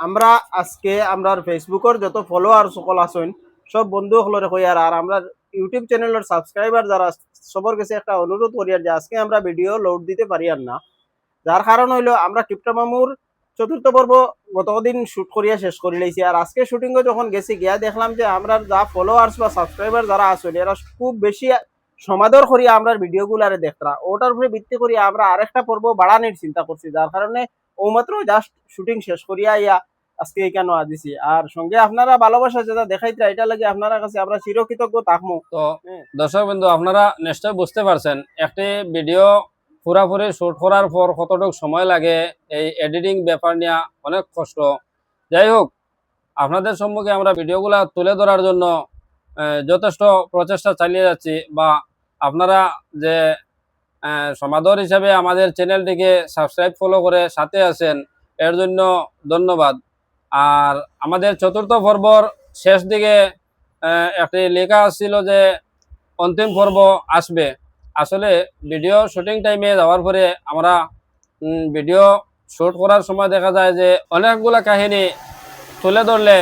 আমরা আজকে আমরা ফেসবুকের যত ফলোয়ার সকল আছেন, সব বন্ধু সকলের কই আর আর আমরা ইউটিউব চ্যানেলের সাবস্ক্রাইবার যারা সবার কাছে একটা অনুরোধ করি আর যে আজকে আমরা ভিডিও লোড দিতে পারি আর না। যার কারণ হইল আমরা কিপটা মামুর চতুর্থ পর্ব গতদিন শুট করিয়া শেষ করে লাইছি আর আজকে শুটিংয়ে যখন গেছি, গিয়া দেখলাম যে আমরা যা ফলোয়ার্স বা সাবস্ক্রাইবার যারা আসলে এরা খুব বেশি সমাদর করিয়া আমরা ভিডিওগুলারে দেখরা ওটার উপরে ভিত্তি করিয়া আমরা আরেকটা পর্ব বাড়ানোর চিন্তা করছি। যার কারণে ও মাত্র জাস্ট শুটিং শেষ করিয়া ইয়া আজকে কেন আদিছি আর সঙ্গে আপনারা ভালোবাসা যেটা দেখাইতে এটা লাগে আপনারা কাছে আমরা চিরকৃতজ্ঞ থাকব তো হ্যাঁ। দর্শক বিন্দু আপনারা নিশ্চয় বুঝতে পারছেন একটি ভিডিও পুরাপুরি শুট করার পর কতটুকু সময় লাগে এই এডিটিং ব্যাপার নিয়ে অনেক কষ্ট। যাই হোক আপনাদের সম্মুখে আমরা ভিডিওগুলা তুলে ধরার জন্য যথেষ্ট প্রচেষ্টা চালিয়ে যাচ্ছি বা আপনারা যে সমাদর হিসাবে আমাদের চ্যানেলটিকে সাবস্ক্রাইব ফলো করে সাথে আছেন। এর জন্য ধন্যবাদ। আর আমাদের চতুর্থ পর্বর শেষ দিকে একটি লেখা আসছিল যে, অন্তিম পর্ব আসবে। আসলে ভিডিও শুটিং টাইমে যাওয়ার পরে আমরা ভিডিও শুট করার সময় দেখা যায় যে, অনেকগুলা কাহিনী তুলে ধরলে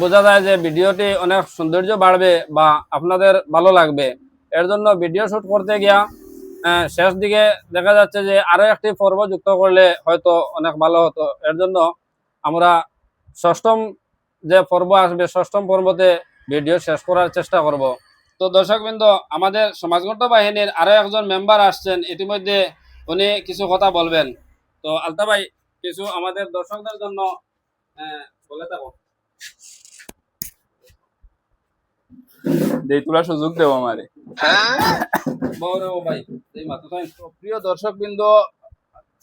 বোঝা যায় যে, ভিডিওটি অনেক সৌন্দর্য বাড়বে বা আপনাদের ভালো লাগবে। এর জন্য ভিডিও শ্যুট করতে গিয়া শেষ দিকে দেখা যাচ্ছে যে আরও একটি পর্ব যুক্ত করলে হয়তো অনেক ভালো হতো। এর জন্য আমরা ষষ্ঠম যে পর্ব আসবে ষষ্ঠম পর্বতে ভিডিও শেষ করার চেষ্টা করব। তো দর্শকবৃন্দ আমাদের সমাজগত বাহিনীর আরও একজন মেম্বার আসছেন। ইতিমধ্যে উনি কিছু কথা বলবেন। তো আলতা ভাই কিছু আমাদের দর্শকদের জন্য বলে থাকো দেই সুযোগ দেবো আমারে। বউরে প্রিয় দর্শকবৃন্দ,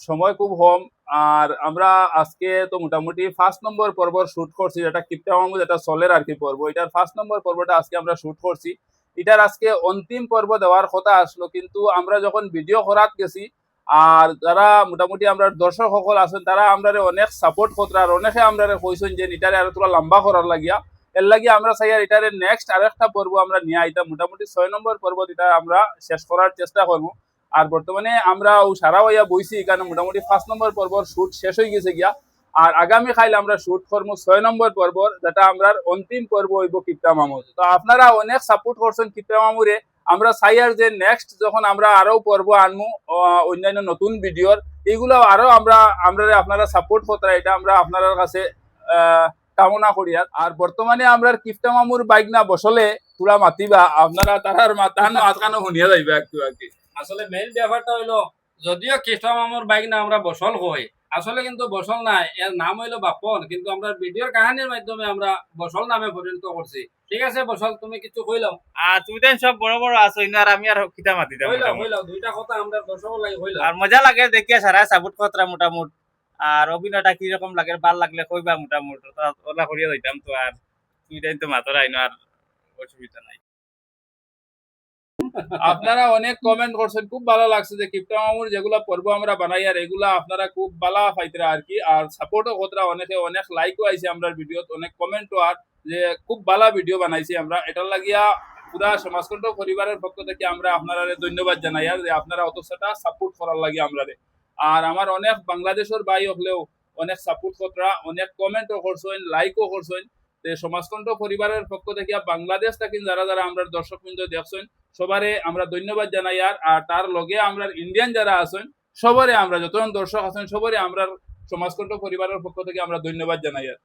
সময় খুব কম, আর আমরা আজকে তো মোটামুটি ফার্স্ট নম্বর পর্ব শুট করছি, যেটা কিপটা মাহমুদ এটা চলের আর কি পর্ব। এটার ফার্স্ট নম্বর পর্বটা আজকে আমরা শুট করছি। এটার আজকে অন্তিম পর্ব দেওয়ার কথা আসলো, কিন্তু আমরা যখন ভিডিও করাত গেছি, আর যারা মোটামুটি আমরা দর্শক সকল আছেন, তারা আমরা অনেক সাপোর্ট করতে আর অনেকে আমরা কইছেন যে, এটারে আর তোরা লম্বা করার লাগিয়া। এর লাগে আমরা চাই আর এটারে নেক্সট আরেকটা পর্ব আমরা নিয়ে এটা মোটামুটি ছয় নম্বর পর্ব এটা আমরা শেষ করার চেষ্টা করব। আর বর্তমানে আমরা ও সারা হইয়া বইছি এখানে মোটামুটি পাঁচ নম্বর পর্বর শুট শেষ হয়ে গেছে গিয়া। আর আগামী খাইলে আমরা শুট করব ছয় নম্বর পর্ব যেটা আমরা অন্তিম পর্ব হইব কিপটা মামুর। তো আপনারা অনেক সাপোর্ট করছেন কিপটা মামুরে। আমরা চাই আর যে নেক্সট যখন আমরা আরও পর্ব আনমু অন্যান্য নতুন ভিডিওর, এগুলো আরও আমরা আমরা আপনারা সাপোর্ট করতে এটা আমরা আপনার কাছে কামনা করি। আর। বর্তমানে আমরা কিপটা মামুর বাইক না বসলে তোরা মাতিবা। আপনারা তারার মাতান আজকানো শুনিয়া যাইবা একটু আর কি আসলে মেইন ব্যাপারটা হইল যদিও কৃষ্ণ মামুর বাইক না আমরা বসল হই আসলে কিন্তু বসল নাই এর নাম হইল বাপন। কিন্তু আমরা ভিডিওর কাহিনীর মাধ্যমে আমরা বসল নামে পরিণত করছি। ঠিক আছে বসল তুমি কিছু কইলাও আর তুমি তো সব বড় বড় আছো ইনো আর আমি আর কিতা মাতি হইলাও দুইটা কথা আমরা দর্শক লাগে হইলাও আর মজা লাগে দেখিয়া সারা সাবুট কতরা মোটামুট। আর অভিনয়টা কি রকম লাগে, ভালো লাগলে কইবা মোটামুট ওলা করিয়া যাইতাম তো আর তুই তো মাতরা আইনো, আর অসুবিধা নাই। আপনারা অনেক কমেন্ট করছেন, খুব ভালো লাগছে যে কিপটা মামুর যেগুলা পর্ব আমরা বানাই, আর এগুলা আপনারা খুব ভালো পাইতরা আর কি, আর সাপোর্টও কতরা অনেকে, অনেক লাইকও আইছে আমরা ভিডিওত অনেক কমেন্টও আর যে খুব ভালো ভিডিও বানাইছি আমরা। এটার লাগিয়া পুরা সমাজকণ্ঠ পরিবারের পক্ষ থেকে আমরা আপনারা ধন্যবাদ জানাই, আর যে আপনারা অতটা সাপোর্ট করার লাগে আমরা আর আমার অনেক বাংলাদেশের বাই হলেও অনেক সাপোর্ট কতরা অনেক কমেন্টও করছেন লাইকও করছেন। যে সমাজকণ্ঠ পরিবারের পক্ষ থেকে বাংলাদেশ থাকি যারা যারা আমরা দর্শক বৃন্দ দেখছেন, সবারে আমরা ধন্যবাদ জানাই। আর আর তার লগে আমরা ইন্ডিয়ান যারা আছেন, সবারে আমরা, যতজন দর্শক আছেন, সবারে আমরা সমাজকণ্ঠ পরিবারের পক্ষ থেকে আমরা ধন্যবাদ জানাই। আর